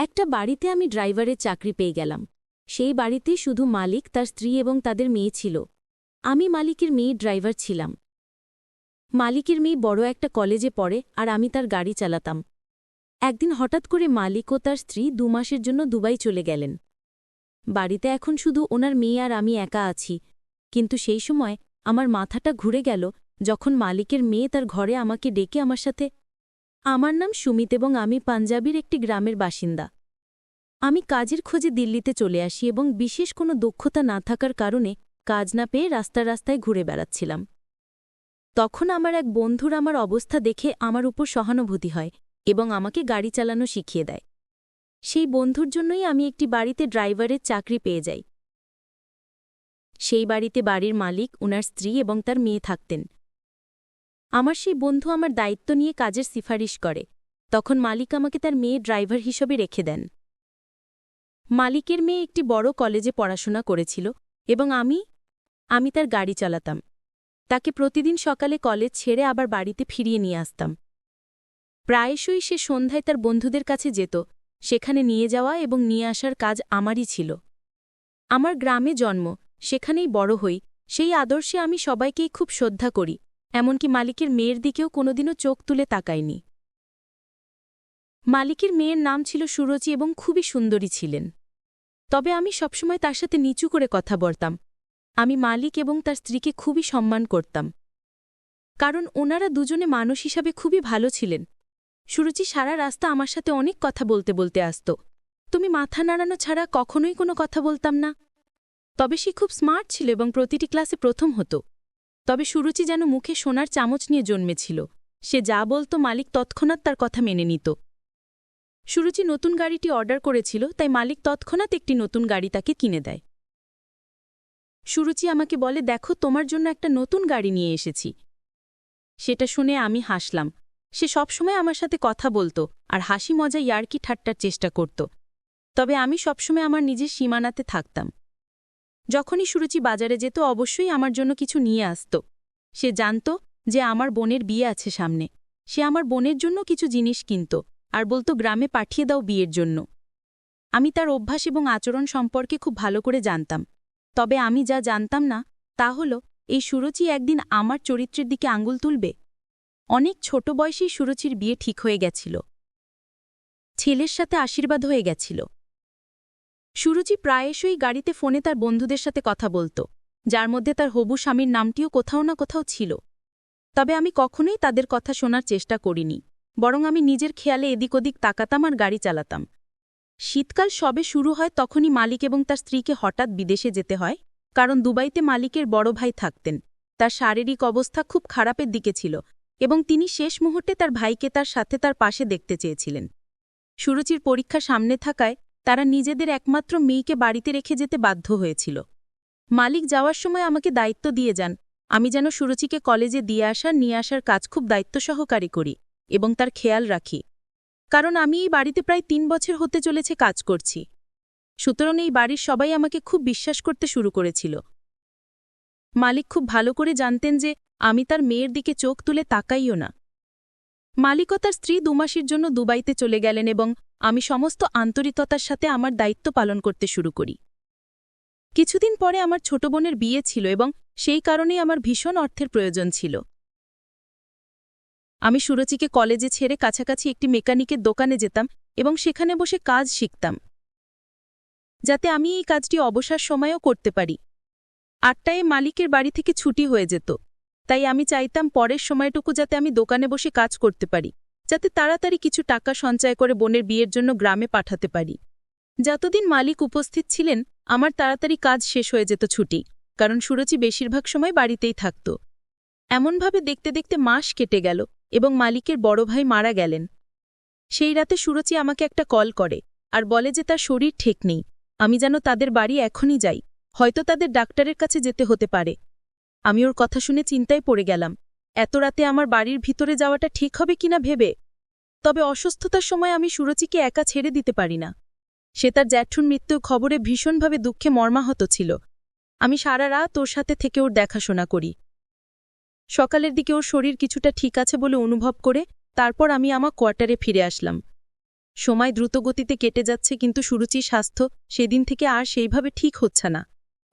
একটা বাড়িতে আমি ড্রাইভারের চাকরি পেয়ে গেলাম। সেই বাড়িতে শুধু মালিক, তার স্ত্রী এবং তাদের মেয়ে ছিল। আমি মালিকের মেয়ে ড্রাইভার ছিলাম। মালিকের মেয়ে বড় একটা কলেজে পড়ে আর আমি তার গাড়ি চালাতাম। একদিন হঠাৎ করে মালিক ও তার স্ত্রী দু মাসের জন্য দুবাই চলে গেলেন। বাড়িতে এখন শুধু ওনার মেয়ে আর আমি একা আছি। কিন্তু সেই সময় আমার মাথাটা ঘুরে গেল যখন মালিকের মেয়ে তার ঘরে আমাকে ডেকে আমার সাথে আমার নাম সুমিত এবং আমি পাঞ্জাবির একটি গ্রামের বাসিন্দা। আমি কাজের খোঁজে দিল্লিতে চলে আসি এবং বিশেষ কোনো দক্ষতা না থাকার কারণে কাজ না পেয়ে রাস্তা রাস্তায় ঘুরে বেড়াচ্ছিলাম। তখন আমার এক বন্ধুর আমার অবস্থা দেখে আমার উপর সহানুভূতি হয় এবং আমাকে গাড়ি চালানো শিখিয়ে দেয়। সেই বন্ধুর জন্যই আমি একটি বাড়িতে ড্রাইভারের চাকরি পেয়ে যাই। সেই বাড়িতে বাড়ির মালিক, উনার স্ত্রী এবং তার মেয়ে থাকতেন। আমার সেই বন্ধু আমার দায়িত্ব নিয়ে কাজের সিফারিশ করে। তখন মালিক আমাকে তার মেয়ে ড্রাইভার হিসেবে রেখে দেন। মালিকের মেয়ে একটি বড় কলেজে পড়াশোনা করেছিল এবং আমি আমি তার গাড়ি চালাতাম। তাকে প্রতিদিন সকালে কলেজ ছেড়ে আবার বাড়িতে ফিরিয়ে নিয়ে আসতাম। প্রায়শই সে সন্ধ্যায় তার বন্ধুদের কাছে যেত, সেখানে নিয়ে যাওয়া এবং নিয়ে আসার কাজ আমারই ছিল। আমার গ্রামে জন্ম, সেখানেই বড় হই, সেই আদর্শে আমি সবাইকেই খুব শ্রদ্ধা করি। এমনকি মালিকের মেয়ের দিকেও কোনোদিনও চোখ তুলে তাকায়নি। মালিকের মেয়ের নাম ছিল সুরচি এবং খুবই সুন্দরী ছিলেন। তবে আমি সবসময় তার সাথে নিচু করে কথা বলতাম। আমি মালিক এবং তার স্ত্রীকে খুবই সম্মান করতাম। কারণ ওনারা দুজনে মানুষ হিসাবে খুবই ভালো ছিলেন। সুরুচি সারা রাস্তা আমার সাথে অনেক কথা বলতে বলতে আসত। তুমি মাথা নাড়ানো ছাড়া কখনোই কোনো কথা বলতাম না। তবে সে খুব স্মার্ট ছিল এবং প্রতিটি ক্লাসে প্রথম হতো। তবে সুরুচি যেন মুখে সোনার চামচ নিয়ে জন্মেছিল। সে যা বলতো মালিক তৎক্ষণাৎ তার কথা মেনে নিত। সুরুচি নতুন গাড়িটি অর্ডার করেছিল, তাই মালিক তৎক্ষণাৎ একটি নতুন গাড়ি তাকে কিনে দেয়। সুরুচি আমাকে বলে, দেখো, তোমার জন্য একটা নতুন গাড়ি নিয়ে এসেছি। সেটা শুনে আমি হাসলাম। সে সবসময় আমার সাথে কথা বলতো আর হাসি মজা ইয়ার্কি ঠাট্টার চেষ্টা করত। তবে আমি সবসময় আমার নিজের সীমানাতে থাকতাম। যখনই সুরুচি বাজারে যেত, অবশ্যই আমার জন্য কিছু নিয়ে আসত। সে জানত যে আমার বোনের বিয়ে আছে সামনে। সে আমার বোনের জন্য কিছু জিনিস কিনত আর বলতো, গ্রামে পাঠিয়ে দাও বিয়ের জন্য। আমি তার অভ্যাস এবং আচরণ সম্পর্কে খুব ভালো করে জানতাম। তবে আমি যা জানতাম না, তা হল, এই সুরচি একদিন আমার চরিত্রের দিকে আঙ্গুল তুলবে? অনেক ছোট বয়সেই সুরচির বিয়ে ঠিক হয়ে গেছিল। ছেলের সাথে আশীর্বাদ হয়ে গেছিল। সুরুচি প্রায়শই গাড়িতে ফোনে তার বন্ধুদের সাথে কথা বলত, যার মধ্যে তার হবু স্বামীর নামটিও কোথাও না কোথাও ছিল। তবে আমি কখনোই তাদের কথা শোনার চেষ্টা করিনি, বরং আমি নিজের খেয়ালে এদিক ওদিক তাকাতাম আর গাড়ি চালাতাম। শীতকাল সবে শুরু হয় তখনই মালিক এবং তার স্ত্রীকে হঠাৎ বিদেশে যেতে হয়, কারণ দুবাইতে মালিকের বড় ভাই থাকতেন। তার শারীরিক অবস্থা খুব খারাপের দিকে ছিল এবং তিনি শেষ মুহূর্তে তার ভাইকে তার সাথে তার পাশে দেখতে চেয়েছিলেন। সুরুচির পরীক্ষা সামনে থাকায় তারা নিজেদের একমাত্র মেয়েকে বাড়িতে রেখে যেতে বাধ্য হয়েছিল। মালিক যাওয়ার সময় আমাকে দায়িত্ব দিয়ে যান, আমি যেন সুরুচিকে কলেজে দিয়ে আসা নিয়ে আসার কাজ খুব দায়িত্ব সহকারী করি এবং তার খেয়াল রাখি। কারণ আমি এই বাড়িতে প্রায় তিন বছর হতে চলেছে কাজ করছি। সুতরাং এই বাড়ির সবাই আমাকে খুব বিশ্বাস করতে শুরু করেছিল। মালিক খুব ভালো করে জানতেন যে আমি তার মেয়ের দিকে চোখ তুলে তাকাইও না। মালিক ও তার স্ত্রী দুমাসের জন্য দুবাইতে চলে গেলেন এবং আমি সমস্ত আন্তরিকতার সাথে আমার দায়িত্ব পালন করতে শুরু করি। কিছুদিন পরে আমার ছোট বোনের বিয়ে ছিল এবং সেই কারণেই আমার ভীষণ অর্থের প্রয়োজন ছিল। আমি সুরচিকে কলেজে ছেড়ে কাছাকাছি একটি মেকানিকের দোকানে যেতাম এবং সেখানে বসে কাজ শিখতাম। যাতে আমি এই কাজটি অবসর সময়েও করতে পারি। আটটায় মালিকের বাড়ি থেকে ছুটি হয়ে যেত, তাই আমি চাইতাম পরের সময়টুকু যাতে আমি দোকানে বসে কাজ করতে পারি। যাতে তাড়াতাড়ি কিছু টাকা সঞ্চয় করে বোনের বিয়ের জন্য গ্রামে পাঠাতে পারি। যতদিন মালিক উপস্থিত ছিলেন, আমার তাড়াতাড়ি কাজ শেষ হয়ে যেত ছুটি, কারণ সুরচি বেশিরভাগ সময় বাড়িতেই থাকত। এমনভাবে দেখতে দেখতে মাস কেটে গেল এবং মালিকের বড় ভাই মারা গেলেন। সেই রাতে সুরচি আমাকে একটা কল করে আর বলে যে তার শরীর ঠিক নেই, আমি যেন তাদের বাড়ি এখনই যাই, হয়তো তাদের ডাক্তারের কাছে যেতে হতে পারে। আমি ওর কথা শুনে চিন্তায় পড়ে গেলাম এত রাতে আমার বাড়ির ভিতরে যাওয়াটা ঠিক হবে কিনা ভেবে। তবে অসুস্থতার সময় আমি সুরচিকে একা ছেড়ে দিতে পারি না। সে তার জ্যাঠুর মৃত্যুর খবরে ভীষণভাবে দুঃখে মর্মাহত ছিল। আমি সারা রাত ওর সাথে থেকে ওর দেখাশোনা করি। সকালের দিকে ওর শরীর কিছুটা ঠিক আছে বলে অনুভব করে তারপর আমি আমার কোয়ার্টারে ফিরে আসলাম। সময় দ্রুতগতিতে কেটে যাচ্ছে কিন্তু সুরুচির স্বাস্থ্য সেদিন থেকে আর সেইভাবে ঠিক হচ্ছে না।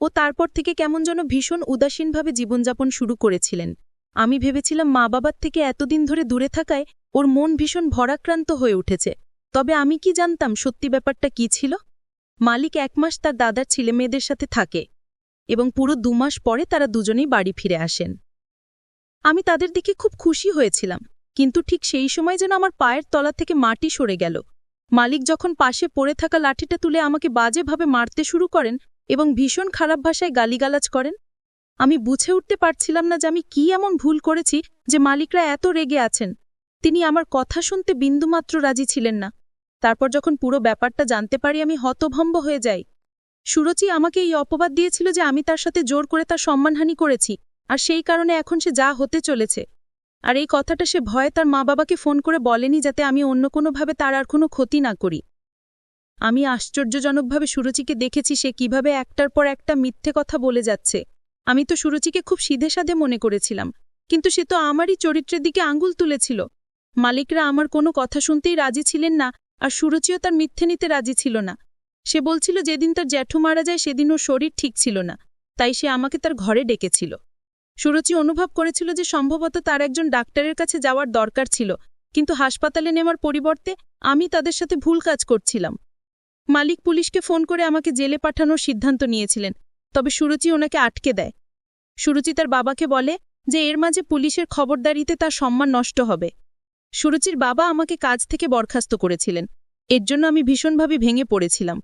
ও তারপর থেকে কেমন যেন ভীষণ উদাসীনভাবে জীবনযাপন শুরু করেছিলেন। আমি ভেবেছিলাম মা বাবার থেকে এতদিন ধরে দূরে থাকায় ওর মন ভীষণ ভরাক্রান্ত হয়ে উঠেছে। তবে আমি কি জানতাম সত্যি ব্যাপারটা কি ছিল? মালিক এক মাস তার দাদার ছেলেমেয়েদের সাথে থাকে এবং পুরো দুমাস পরে তারা দুজনেই বাড়ি ফিরে আসেন। আমি তাদের দিকে খুব খুশি হয়েছিলাম, কিন্তু ঠিক সেই সময় যেন আমার পায়ের তলা থেকে মাটি সরে গেল। মালিক যখন পাশে পড়ে থাকা লাঠিটা তুলে আমাকে বাজেভাবে মারতে শুরু করেন এবং ভীষণ খারাপ ভাষায় গালিগালাজ করেন আমি বুঝে উঠতে পারছিলাম না যে আমি কি এমন ভুল করেছি যে মালিকরা এত রেগে আছেন। তিনি আমার কথা শুনতে বিন্দুমাত্র রাজি ছিলেন না। তারপর যখন পুরো ব্যাপারটা জানতে পারি, আমি হতভম্ব হয়ে যাই। সুরচি আমাকে এই অপবাদ দিয়েছিল যে আমি তার সাথে জোর করে তার সম্মানহানি করেছি, আর সেই কারণে এখন সে যা হতে চলেছে। আর এই কথাটা সে ভয়ে তার মা বাবাকে ফোন করে বলেনি যাতে আমি অন্য কোনোভাবে তার আর কোনো ক্ষতি না করি। আমি আশ্চর্যজনকভাবে সুরচিকে দেখেছি সে কীভাবে একটার পর একটা মিথ্যে কথা বলে যাচ্ছে। আমি তো সুরচিকে খুব সিধে সাধে মনে করেছিলাম, কিন্তু সে তো আমারই চরিত্রের দিকে আঙ্গুল তুলেছিল। মালিকরা আমার কোনো কথা শুনতেই রাজি ছিলেন না, আর সুরচিও তার মিথ্যে নিতে রাজি ছিল না। সে বলছিল যেদিন তার জ্যাঠু মারা যায় সেদিন ওর শরীর ঠিক ছিল না, তাই সে আমাকে তার ঘরে ডেকেছিল। সুরচি অনুভব করেছিল যে সম্ভবত তার একজন ডাক্তারের কাছে যাওয়ার দরকার ছিল, কিন্তু হাসপাতালে নেওয়ার পরিবর্তে আমি তাদের সাথে ভুল কাজ করছিলাম। মালিক পুলিশকে ফোন করে আমাকে জেলে পাঠানোর সিদ্ধান্ত নিয়েছিলেন তবে সুরুচি ওনাকে আটকে দেয়। সুরুচি তার বাবাকে বলে যে এর মাঝে পুলিশের খবরদারিতে তার সম্মান নষ্ট হবে। সুরুচির বাবা আমাকে কাজ থেকে বরখাস্ত করেছিলেন। এর জন্য আমি ভীষণভাবে ভেঙে পড়েছিলাম।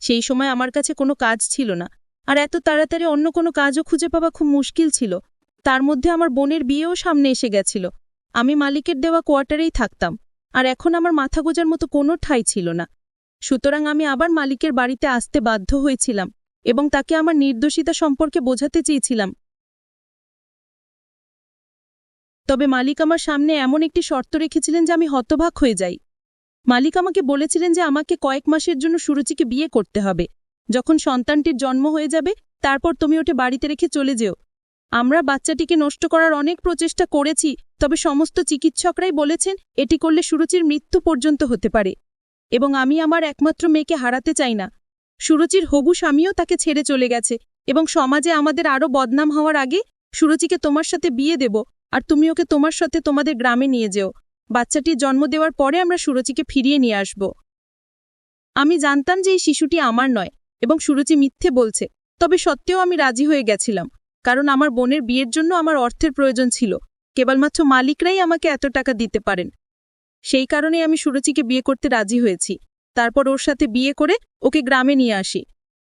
সেই সময় আমার কাছে কোনো কাজ ছিল না। আর এত তাড়াতাড়ি অন্য কোনো কাজও খুঁজে পাওয়া খুব মুশকিল ছিল। তার মধ্যে আমার বোনের বিয়েও সামনে এসে গেছিল। আমি মালিকের দেওয়া কোয়ার্টারেই থাকতাম। আর এখন আমার মাথা গোজার মতো কোনো ঠাই ছিল না। সুতরাং আমি আবার মালিকের বাড়িতে আসতে বাধ্য হয়েছিলাম এবং তাকে আমার নির্দোষিতা সম্পর্কে বোঝাতে চেয়েছিলাম। তবে মালিক আমার সামনে এমন একটি শর্ত রেখেছিলেন যে আমি হতবাক হয়ে যাই। মালিক আমাকে বলেছিলেন যে আমাকে কয়েক মাসের জন্য সুরুচিকে বিয়ে করতে হবে। যখন সন্তানটির জন্ম হয়ে যাবে, তারপর তুমি ওটে বাড়িতে রেখে চলে যেও। আমরা বাচ্চাটিকে নষ্ট করার অনেক প্রচেষ্টা করেছি, তবে সমস্ত চিকিৎসকরাই বলেছেন, এটি করলে সুরুচির মৃত্যু পর্যন্ত হতে পারে। এবং আমি আমার একমাত্র মেয়েকে হারাতে চাই না। সুরুচির হবু স্বামীও তাকে ছেড়ে চলে গেছে এবং সমাজে আমাদের আরও বদনাম হওয়ার আগে সুরুচিকে তোমার সাথে বিয়ে দেব আর তুমি ওকে তোমার সাথে তোমাদের গ্রামে নিয়ে যেও। বাচ্চাটির জন্ম দেওয়ার পরে আমরা সুরচিকে ফিরিয়ে নিয়ে আসব। আমি জানতাম যে এই শিশুটি আমার নয় এবং সুরুচি মিথ্যে বলছে, তবে সত্ত্বেও আমি রাজি হয়ে গেছিলাম, কারণ আমার বোনের বিয়ের জন্য আমার অর্থের প্রয়োজন ছিল। কেবলমাত্র মালিকরাই আমাকে এত টাকা দিতে পারেন। সেই কারণে আমি সুরচিকে বিয়ে করতে রাজি হয়েছি। তারপর ওর সাথে বিয়ে করে ওকে গ্রামে নিয়ে আসি।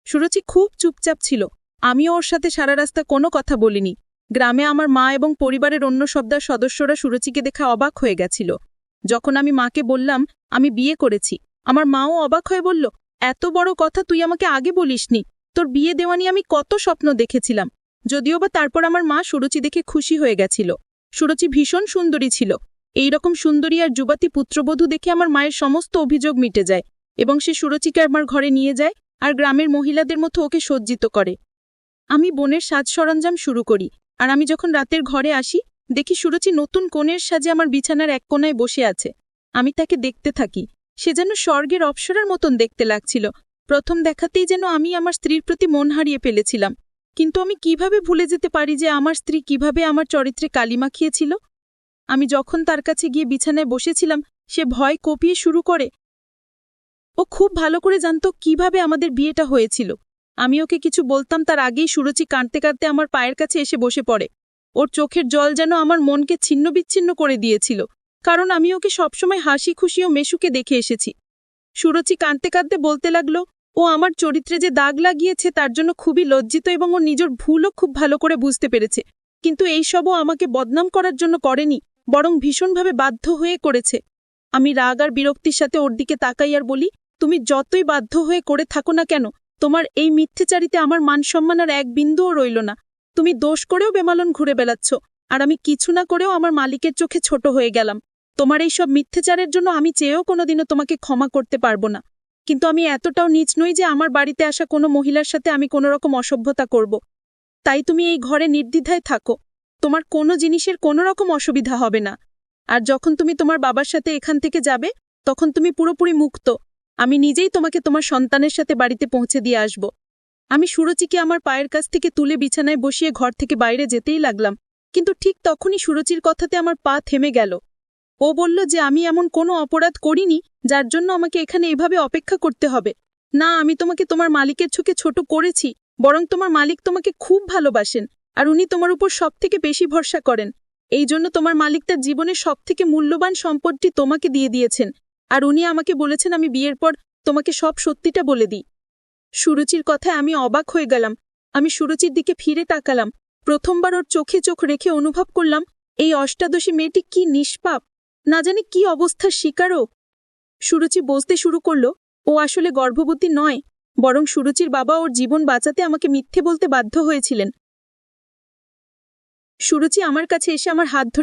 সুরচি খুব চুপচাপ ছিল। আমিও ওর সাথে সারা রাস্তা কোনো কথা বলিনি। গ্রামে আমার মা এবং পরিবারের অন্য সবদার সদস্যরা সুরচিকে দেখা অবাক হয়ে গেছিল। যখন আমি মাকে বললাম, আমি বিয়ে করেছি। আমার মাও অবাক হয়ে বলল, এত বড় কথা তুই আমাকে আগে বলিসনি। তোর বিয়ে দেওয়া নিয়ে আমি কত স্বপ্ন দেখেছিলাম। যদিও বা তারপর আমার মা সুরচি দেখে খুশি হয়ে গেছিল। সুরচি ভীষণ সুন্দরী ছিল। এই রকম সুন্দরী আর যুবতী পুত্রবধূ দেখে আমার মায়ের সমস্ত অভিযোগ মিটে যায় এবং সে সুরচিকে আমার ঘরে নিয়ে যায় আর গ্রামের মহিলাদের মতো ওকে সজ্জিত করে। আমি বোনের সাজ সরঞ্জাম শুরু করি আর আমি যখন রাতের ঘরে আসি, দেখি সুরচি নতুন কোণের সাজে আমার বিছানার এক কোনায় বসে আছে। আমি তাকে দেখতে থাকি। সে যেন স্বর্গের অপসরার মতন দেখতে লাগছিল। প্রথম দেখাতেই যেন আমি আমার স্ত্রীর প্রতি মন হারিয়ে ফেলেছিলাম। কিন্তু আমি কীভাবে ভুলে যেতে পারি যে আমার স্ত্রী কীভাবে আমার চরিত্রে কালি মাখিয়েছিল? আমি যখন তার কাছে গিয়ে বিছানায় বসেছিলাম, সে ভয় কপিয়ে শুরু করে। ও খুব ভালো করে জানত কীভাবে আমাদের বিয়েটা হয়েছিল। আমি ওকে কিছু বলতাম, তার আগেই সুরচি কাঁদতে কাঁদতে আমার পায়ের কাছে এসে বসে পড়ে। ওর চোখের জল যেন আমার মনকে ছিন্ন বিচ্ছিন্ন করে দিয়েছিল, কারণ আমি ওকে সবসময় হাসি খুশি ও মেশুকে দেখে এসেছি। সুরচি কাঁদতে কাঁদতে বলতে লাগল, ও আমার চরিত্রে যে দাগ লাগিয়েছে, তার জন্য খুবই লজ্জিত এবং ও নিজের ভুলও খুব ভালো করে বুঝতে পেরেছে। কিন্তু এইসবও আমাকে বদনাম করার জন্য করেনি। বরং ভীষণভাবে বাধ্য হয়ে করেছে। আমি রাগ আর বিরক্তির সাথে ওর দিকে তাকাই আর বলি, তুমি যতই বাধ্য হয়ে করে থাকো না কেন, তোমার এই মিথ্যেচারিতে আমার মান সম্মান আর এক বিন্দুও রইল না। তুমি দোষ করেও বেমালন ঘুরে বেড়াচ্ছ, আর আমি কিছু না করেও আমার মালিকের চোখে ছোট হয়ে গেলাম। তোমার এই সব মিথ্যেচারের জন্য আমি চেয়েও কোনোদিনও তোমাকে ক্ষমা করতে পারব না। কিন্তু আমি এতটাও নিচ নই যে আমার বাড়িতে আসা কোনো মহিলার সাথে আমি কোনো রকম অসভ্যতা করব। তাই তুমি এই ঘরে নির্দ্বিধায় থাকো। তোমার কোনো জিনিসের কোনো রকম অসুবিধা হবে না। আর যখন তুমি তোমার বাবার সাথে এখান থেকে যাবে, তখন তুমি পুরোপুরি মুক্ত। আমি নিজেই তোমাকে তোমার সন্তানের সাথে বাড়িতে পৌঁছে দিয়ে আসব। আমি সুরচিকে আমার পায়ের কাছ থেকে তুলে বিছানায় বসিয়ে ঘর থেকে বাইরে যেতেই লাগলাম, কিন্তু ঠিক তখনই সুরচির কথাতে আমার পা থেমে গেল। ও বলল যে আমি এমন কোনো অপরাধ করিনি, যার জন্য আমাকে এখানে এভাবে অপেক্ষা করতে হবে। না, আমি তোমাকে তোমার মালিকের চোখে ছোট করেছি, বরং তোমার মালিক তোমাকে খুব ভালোবাসেন। আর উনি তোমার উপর সবথেকে বেশি ভরসা করেন। এই জন্য তোমার মালিক তার জীবনের সবথেকে মূল্যবান সম্পদটি তোমাকে দিয়ে দিয়েছেন। আর উনি আমাকে বলেছেন, আমি বিয়ের পর তোমাকে সব সত্যিটা বলে দিই। সুরুচির কথায় আমি অবাক হয়ে গেলাম। আমি সুরুচির দিকে ফিরে তাকালাম। প্রথমবার ওর চোখে চোখ রেখে অনুভব করলাম, এই অষ্টাদশী মেয়েটি কি নিষ্পাপ? না জানি কি অবস্থার শিকারও? সুরুচি বসতে শুরু করল, ও আসলে গর্ভবতী নয়, বরং সুরুচির বাবা ওর জীবন বাঁচাতে আমাকে মিথ্যে বলতে বাধ্য হয়েছিলেন। সুরুচি আমার কাছে এসে আমার হাত ধরে